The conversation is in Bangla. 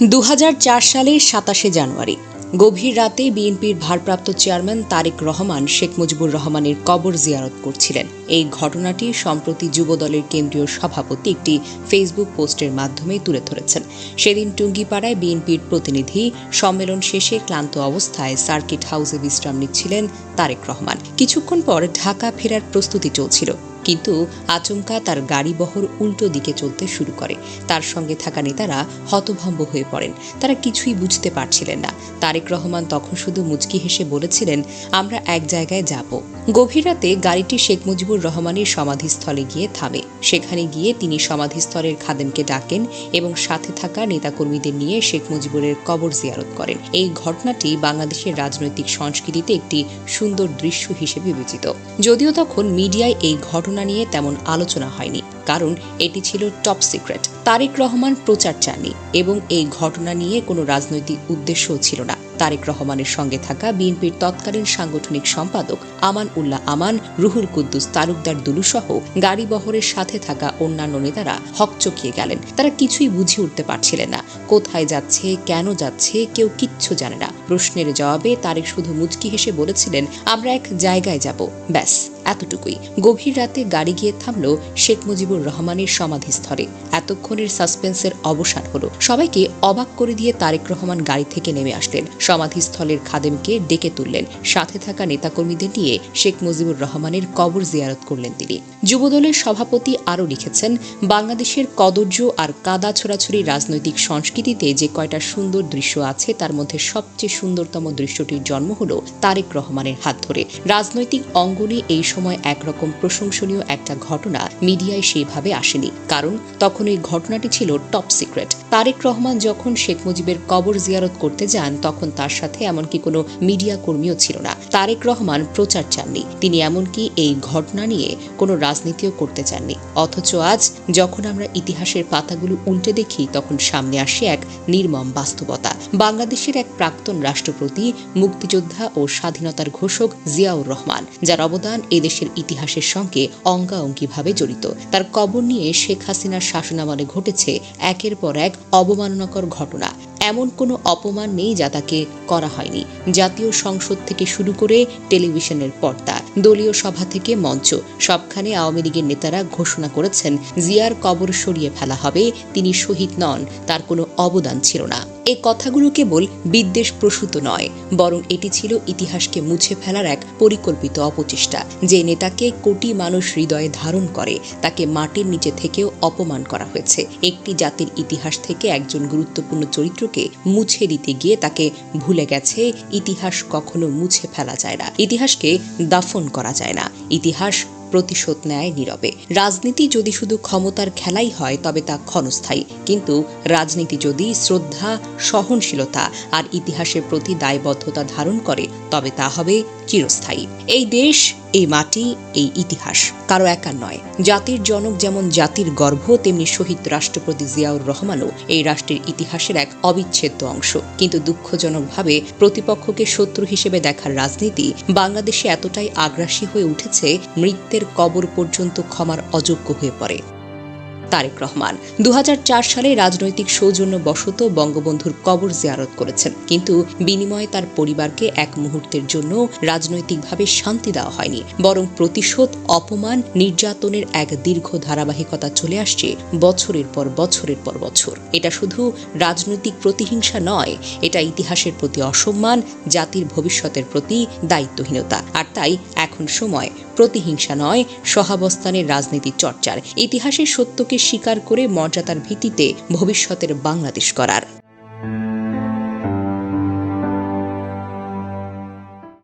দুহাজার চার সালের সাতাশে জানুয়ারি, গভীর রাতে বিএনপির ভারপ্রাপ্ত চেয়ারম্যান তারেক রহমান শেখ মুজিবুর রহমানের কবর জিয়ারত করছিলেন। এই ঘটনাটি সম্প্রতি যুবদলের কেন্দ্রীয় সভাপতি একটি ফেসবুক পোস্টের মাধ্যমে তুলে ধরেছেন। সেদিন টুঙ্গিপাড়ায় বিএনপির প্রতিনিধি সম্মেলন শেষে ক্লান্ত অবস্থায় সার্কিট হাউসে বিশ্রাম নিচ্ছিলেন তারেক রহমান। কিছুক্ষণ পর ঢাকা ফেরার প্রস্তুতি চলছিল। কিন্তু আচমকা তার গাড়ি বহর উল্টো দিকে চলতে শুরু করে। তার সঙ্গে থাকা নেতারা হতভম্ব হয়ে পড়েন। তারা কিছুই বুঝতে পারছিলেন না। তারেক রহমান তখন শুধু মুচকি হেসে বলেছিলেন, আমরা এক জায়গায় যাব। গভীর রাতে গাড়িটি শেখ মুজিবুর রহমানের সমাধিস্থলে গিয়ে থামে। সেখানে গিয়ে তিনি সমাধিস্থলের খাদেমকে ডাকেন এবং সাথে থাকা নেতাকর্মীদের নিয়ে শেখ মুজিবুরের কবর জিয়ারত করেন। এই ঘটনাটি বাংলাদেশের রাজনৈতিক সংস্কৃতিতে একটি সুন্দর দৃশ্য হিসেবে বিবেচিত। যদিও তখন মিডিয়ায় এই ঘটনা নিয়ে তেমন আলোচনা হয়নি, কারণ এটি ছিল টপ সিক্রেট তারেক রহমান প্রচার চাননি এবং এই ঘটনা নিয়ে কোনো রাজনৈতিক উদ্দেশ্যও ছিল না। তারেক রহমানের সঙ্গে থাকা বিএনপির তৎকালীন সাংগঠনিক সম্পাদক আমান উল্লাহ আমান, রুহুল কুদ্দুস তালুকদার দুলুসহ গাড়ি বহরের সাথে থাকা অন্যান্য নেতারা হকচকিয়ে গেলেন। তারা কিছুই বুঝে উঠতে পারছিলেন না। কোথায় যাচ্ছে, কেন যাচ্ছে, কেউ কিচ্ছু জানে না। প্রশ্নের জবাবে তারেক শুধু মুচকি হেসে বলেছিলেন, আমরা এক জায়গায় যাব, ব্যাস। এতটুকুই। গভীর রাতে গাড়ি গিয়ে থামল শেখ মুজিবুর রহমানের সমাধিস্থলে। এতক্ষণের সাসপেন্সের অবসান হলো। সবাইকে অবাক করে দিয়ে তারেক রহমান গাড়ি থেকে নেমে আসলেন। সমাধিস্থলের খাদেমকে ডেকে তুললেন। সাথে থাকা নেতাকর্মীদের নিয়ে শেখ মুজিবুর রহমানের কবর জিয়ারত করলেন তিনি। যুবদলের সভাপতি আরও লিখেছেন, বাংলাদেশের কদর্য আর কাদা ছোড়াছড়ি রাজনৈতিক সংস্কৃতিতে যে কয়টা সুন্দর দৃশ্য আছে, তার মধ্যে সবচেয়ে সুন্দরতম দৃশ্যটির জন্ম হল তারেক রহমানের হাত ধরে। রাজনৈতিক অঙ্গনে এই সময় একরকম প্রশংসনীয় একটা ঘটনা মিডিয়ায় সেইভাবে আসেনি। কারণ তখন এই ঘটনাটি ছিল টপ সিক্রেট তারেক রহমান যখন শেখ মুজিবের কবর জিয়ারত করতে যান, তখন তার সাথে এমনকি কোনো মিডিয়া কর্মীও ছিল না। তারেক রহমান প্রচার চাননি। তিনি এমনকি এই ঘটনা নিয়ে কোনো রাজনীতিও করতে চাননি। অথচ আজ যখন আমরা ইতিহাসের পাতাগুলো উল্টে দেখি, তখন সামনে আসে এক নির্মম বাস্তবতা। বাংলাদেশের এক প্রাক্তন রাষ্ট্রপতি, মুক্তিযোদ্ধা ও স্বাধীনতার ঘোষক জিয়াউর রহমান, যার অবদান এদেশের ইতিহাসের সঙ্গে অঙ্গাঅঙ্গিভাবে জড়িত। তার কবর নিয়ে শেখ হাসিনার শাসনামলে ঘটেছে একের পর এক অবমাননাকর ঘটনা। এমন কোনো অপমান নেই যা তাকে করা হয়নি। জাতীয় সংসদ থেকে শুরু করে টেলিভিশনের পর্দা, দলীয় সভা থেকে মঞ্চ, সবখানে আওয়ামী লীগের নেতারা ঘোষণা করেছেন, জিয়ার কবর সরিয়ে ফেলা হবে, তিনি শহীদ নন, তার কোনো অবদান ছিল না। এই কথাগুলো কেবল বিদ্বেষ প্রসূত নয়, বরং এটি ছিল ইতিহাসকে মুছে ফেলার এক পরিকল্পিত অপচেষ্টা। যে নেতাকে কোটি মানুষ হৃদয়ে ধারণ করে, তাকে মাটির নিচে থেকেও অপমান করা হয়েছে। একটি জাতির ইতিহাস থেকে একজন গুরুত্বপূর্ণ চরিত্রকে মুছে দিতে গিয়ে তাকে ভুলে গেছে, ইতিহাস কখনো মুছে ফেলা যায় না। ইতিহাসকে দাফন করা যায় না। ইতিহাস প্রতিশোধ নেয় নীরবে। রাজনীতি যদি শুধু ক্ষমতার খেলাই হয়, তবে তা ক্ষণস্থায়ী। কিন্তু রাজনীতি যদি শ্রদ্ধা, সহনশীলতা আর ইতিহাসের প্রতি দায়বদ্ধতা ধারণ করে, তবে তা হবে চিরস্থায়ী। এই দেশ এই মাটি, এই ইতিহাস। কারও একার নয়। জাতির জনক যেমন জাতির গর্ভ, তেমনি শহীদ রাষ্ট্রপতি জিয়াউর রহমানও এই রাষ্ট্রের ইতিহাসের এক অবিচ্ছেদ্য অংশ। কিন্তু দুঃখজনকভাবে প্রতিপক্ষকে শত্রু হিসেবে দেখার রাজনীতি বাংলাদেশে এতটাই আগ্রাসী হয়ে উঠেছে, মৃত্যের কবর পর্যন্ত ক্ষমার অযোগ্য হয়ে পড়ে। তারেক রহমান। দু সালে রাজনৈতিক সৌজন্য বশত বঙ্গবন্ধুর কবর জিয়ারত করেছেন। কিন্তু বিনিময়ে তার পরিবারকে এক মুহূর্তের জন্য রাজনৈতিকভাবে শান্তি দেওয়া হয়নি। বরং প্রতিশোধ, অপমান, নির্যাতনের এক দীর্ঘ ধারাবাহিকতা চলে আসছে বছরের পর বছরের পর বছর। এটা শুধু রাজনৈতিক প্রতিহিংসা নয়, এটা ইতিহাসের প্রতি অসম্মান, জাতির ভবিষ্যতের প্রতি দায়িত্বহীনতা। আর তাই এখন সময় প্রতিহিংসা নয় সহাবস্থানের রাজনীতি চর্চার। ইতিহাসের সত্যকে স্বীকার করে মর্যাদার ভিত্তিতে ভবিষ্যতের বাংলাদেশ করার